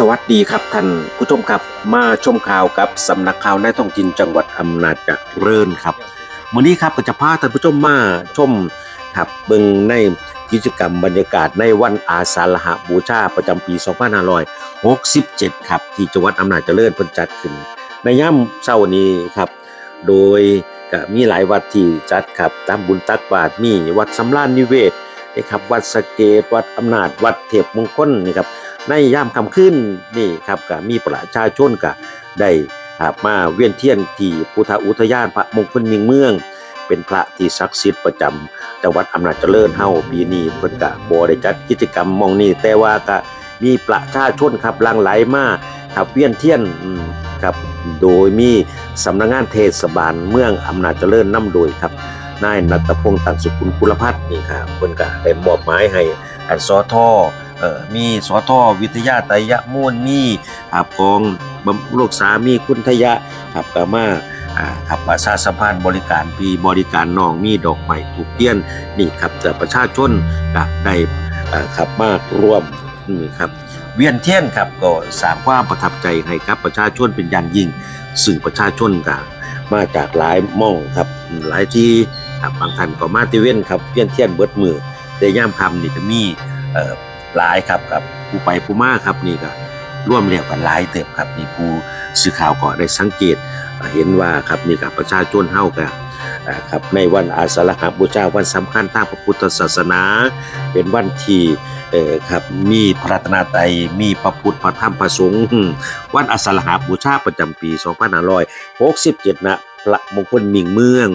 สวัสดีครับท่านผู้ชมครับมาชมข่าวกับสำนักข่าวในท้องถิ่นจังหวัดอำนาจเจริญครับวันนี้ครับก็จะพาท่านผู้ชมมาชมครับเบิ่งในกิจกรรมบรรยากาศในวันอาสาฬหบูชาประจำปี 2567 ครับ ที่จังหวัดอำนาจเจริญเพิ่นจัดขึ้น ในย่ำเช้านี้ครับ โดยก็มีหลายวัดที่จัดครับตามบุญตักบาตรมีวัดสำรานนิเวศนะครับวัดสเกตวัดอำนาจวัดเทพมงคลนี่ครับ ในยามค่ำคืนนี่ครับก็มีประชาชนก็ได้มาเวียนเทียนที่พุทธอุทยานพระมงคลเมียงเมือง เป็นพระที่ศักดิ์สิทธิ์ประจำจังหวัดอำนาจเจริญเฮาปีนี้เพิ่นก็บ่ได้จัดกิจกรรมมองนี้แต่ว่าก็มีประชาชนครับลังไหลมาครับเวียนเทียนครับโดยมีสำนักงานเทศบาลเมืองอำนาจเจริญนำโดยครับนายนัตพงษ์ตังสุขุลกุลพัฒน์นี่ครับเพิ่นก็ได้มอบหมายให้อันสอทอ เออมีสอทอวิทยาไตยะม่วนมีอาบกองบำโลกสามีคุณทยะครับก็มาอ่าครับประชาสัมพันธ์บริการปีบริการน้องมีดอกไม้ถูกเตี้ยนนี่ครับแต่ประชาชนก็ได้อาครับมากร่วมนี่ครับเวียนเทียนครับก็สร้างความประทับใจให้กับประชาชนเป็นอย่างยิ่งซึ่งประชาชนก็มาจากหลายม่องครับหลายที่บบางท่านก็มาติเว้นครับเวียนเทียนเบิดมือแต่ย่ามคำนี่จะมีเอ่อ หลายครับกับผู้ไปผู้มาครับนี่ก็ร่วมเรียกกันหลายเติบครับนี่ผู้สื่อข่าวก็ได้สังเกตเห็นว่าครับนี่กับประชาชนเฮากันครับในวันอาสาฬหบูชาวันสำคัญทางพระพุทธศาสนา เป็นวันที่เอ่อครับมีพระตนตรัยมีพระพุทธพระธรรมพระสงฆ์วันอาสาฬหบูชาประจำปี 2567ณพระมงคลมิ่งเมือง